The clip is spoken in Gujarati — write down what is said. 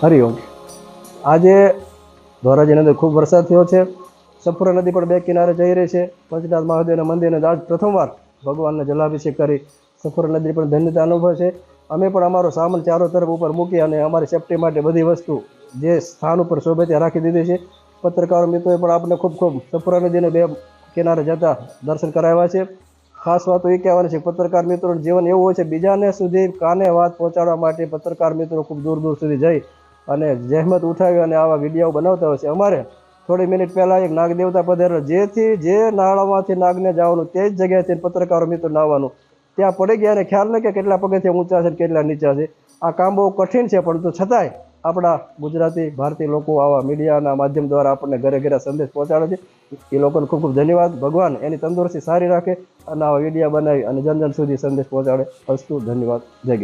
હરિઓમ આજે ધોરાજીની અંદર ખૂબ વરસાદ થયો છે. સફુરા નદી પણ બે કિનારે જઈ રહી છે. પંચનાથ મહાદેવના મંદિરને આજ પ્રથમવાર ભગવાનને જલાભિષેક કરી. સફુરા નદી પણ ધન્યતા અનુભવ છે. અમે પણ અમારો સામાન ચારો તરફ ઉપર મૂકી અને અમારી સેફટી માટે બધી વસ્તુ જે સ્થાન ઉપર શોભે ત્યાં રાખી દીધી છે. પત્રકારો મિત્રોએ પણ આપણે ખૂબ ખૂબ સફુરા નદીને બે કિનારે જતા દર્શન કરાવ્યા છે. ખાસ વાત એ કહેવાની છે પત્રકાર મિત્રોનું જીવન એવું હોય છે, બીજાને સુધી કાને વાત પહોંચાડવા માટે પત્રકાર મિત્રો ખૂબ દૂર દૂર સુધી જઈ અને જહેમત ઉઠાવી અને આવા વીડિયો બનાવતા હોય છે. અમારે થોડી મિનિટ પહેલાં એક નાગદેવતા પધારેલો જેથી જે નાળામાંથી નાગને જવાનું તે જ જગ્યાએથી પત્રકારો મિત્રો નાવાનું ત્યાં પડી ગયા અને ખ્યાલ નહીં કે કેટલા પગથિયા ઊંચા છે કેટલા નીચા છે. આ કામ બહુ કઠિન છે, પરંતુ છતાંય આપણા ગુજરાતી, ભારતીય લોકો આવા મીડિયાના માધ્યમ દ્વારા આપણને ઘરે ઘરે સંદેશ પહોંચાડે છે. એ લોકોને ખૂબ ખૂબ ધન્યવાદ. ભગવાન એની તંદુરસ્તી સારી રાખે અને આવા વિડીયા બનાવી અને જન જન સુધી સંદેશ પહોંચાડે. અસ્તુ ધન્યવાદ. જય